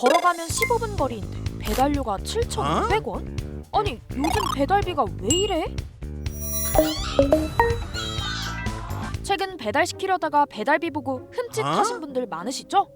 걸어가면 15분 거리인데 배달료가 7,500원? 아니 요즘 배달비가 왜 이래? 최근 배달시키려다가 배달비 보고 흠칫하신 분들 많으시죠?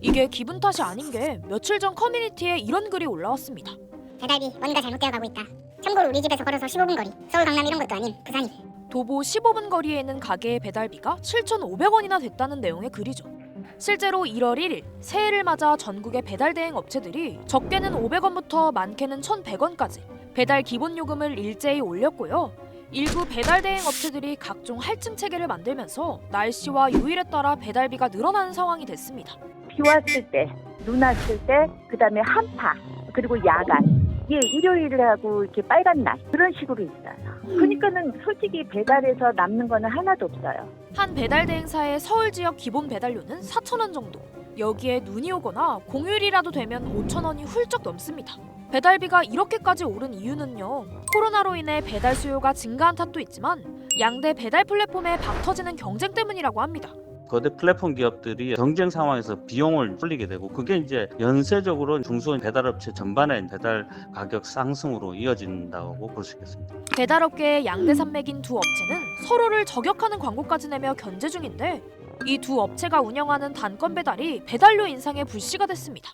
이게 기분 탓이 아닌 게 며칠 전 커뮤니티에 이런 글이 올라왔습니다. 배달비 뭔가 잘못되어 가고 있다. 참고로 우리 집에서 걸어서 15분 거리. 서울 강남 이런 것도 아닌 부산이래. 도보 15분 거리에 있는 가게의 배달비가 7,500원이나 됐다는 내용의 글이죠. 실제로 1월 1일 새해를 맞아 전국의 배달 대행 업체들이 적게는 500원부터 많게는 1,100원까지 배달 기본 요금을 일제히 올렸고요. 일부 배달 대행 업체들이 각종 할증 체계를 만들면서 날씨와 요일에 따라 배달비가 늘어나는 상황이 됐습니다. 비 왔을 때, 눈 왔을 때, 그 다음에 한파, 그리고 야간. 예, 일요일하고 이렇게 빨간 날 그런 식으로 있어요. 그러니까는 솔직히 배달에서 남는 거는 하나도 없어요. 한 배달 대행사의 서울 지역 기본 배달료는 4,000원 정도. 여기에 눈이 오거나 공휴일이라도 되면 5,000원이 훌쩍 넘습니다. 배달비가 이렇게까지 오른 이유는요. 코로나로 인해 배달 수요가 증가한 탓도 있지만 양대 배달 플랫폼의 박 터지는 경쟁 때문이라고 합니다. 거대 플랫폼 기업들이 경쟁 상황에서 비용을 불리게 되고 그게 이제 연쇄적으로 중소형 배달업체 전반의 배달 가격 상승으로 이어진다고 볼 수 있겠습니다. 배달업계의 양대 산맥인 두 업체는 서로를 저격하는 광고까지 내며 견제 중인데 이 두 업체가 운영하는 단건 배달이 배달료 인상의 불씨가 됐습니다.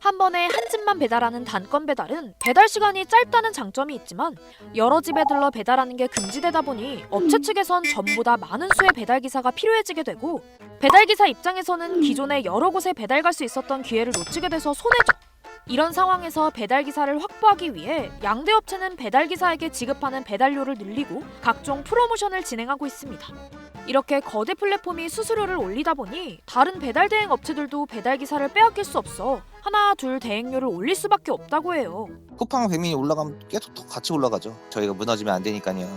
한 번에 한 집만 배달하는 단건 배달은 배달 시간이 짧다는 장점이 있지만 여러 집에 들러 배달하는 게 금지되다 보니 업체 측에선 전보다 많은 수의 배달 기사가 필요해지게 되고 배달 기사 입장에서는 기존에 여러 곳에 배달 갈 수 있었던 기회를 놓치게 돼서 손해죠. 이런 상황에서 배달 기사를 확보하기 위해 양대 업체는 배달 기사에게 지급하는 배달료를 늘리고 각종 프로모션을 진행하고 있습니다. 이렇게 거대 플랫폼이 수수료를 올리다 보니 다른 배달 대행 업체들도 배달 기사를 빼앗길 수 없어 하나 둘 대행료를 올릴 수밖에 없다고 해요. 쿠팡 배민이 올라가면 계속 더 같이 올라가죠. 저희가 무너지면 안 되니까요.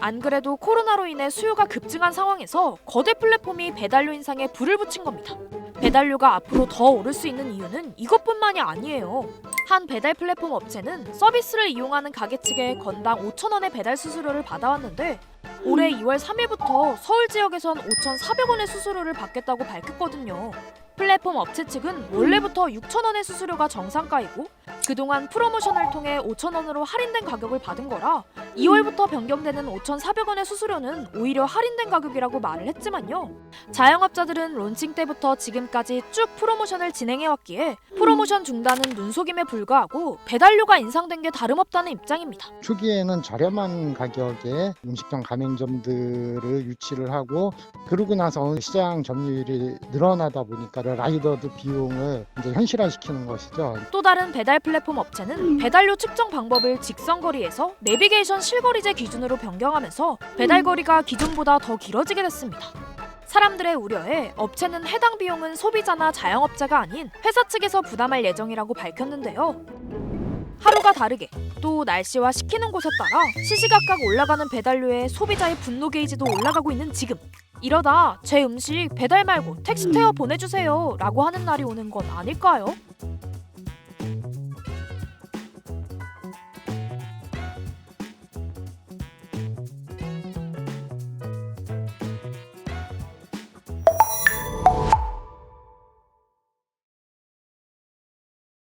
안 그래도 코로나로 인해 수요가 급증한 상황에서 거대 플랫폼이 배달료 인상에 불을 붙인 겁니다. 배달료가 앞으로 더 오를 수 있는 이유는 이것뿐만이 아니에요. 한 배달 플랫폼 업체는 서비스를 이용하는 가게 측에 건당 5,000원의 배달 수수료를 받아왔는데 올해 2월 3일부터 서울 지역에선 5,400원의 수수료를 받겠다고 밝혔거든요. 플랫폼 업체 측은 원래부터 6,000원의 수수료가 정상가이고 그동안 프로모션을 통해 5,000원으로 할인된 가격을 받은 거라 2월부터 변경되는 5,400원의 수수료는 오히려 할인된 가격이라고 말을 했지만요. 자영업자들은 론칭 때부터 지금까지 쭉 프로모션을 진행해왔기에 프로모션 중단은 눈속임에 불과하고 배달료가 인상된 게 다름없다는 입장입니다. 초기에는 저렴한 가격에 음식점 가맹점들을 유치를 하고 그러고 나서 시장 점유율이 늘어나다 보니까 라이더드 비용을 이제 현실화시키는 것이죠. 또 다른 배달 플랫폼 업체는 배달료 측정 방법을 직선거리에서 내비게이션 실거리제 기준으로 변경하면서 배달 거리가 기존보다 더 길어지게 됐습니다. 사람들의 우려에 업체는 해당 비용은 소비자나 자영업자가 아닌 회사 측에서 부담할 예정이라고 밝혔는데요. 하루가 다르게 또 날씨와 시키는 곳에 따라 시시각각 올라가는 배달료에 소비자의 분노 게이지도 올라가고 있는 지금 이러다 제 음식 배달 말고 택시 태워 보내주세요 라고 하는 날이 오는 건 아닐까요?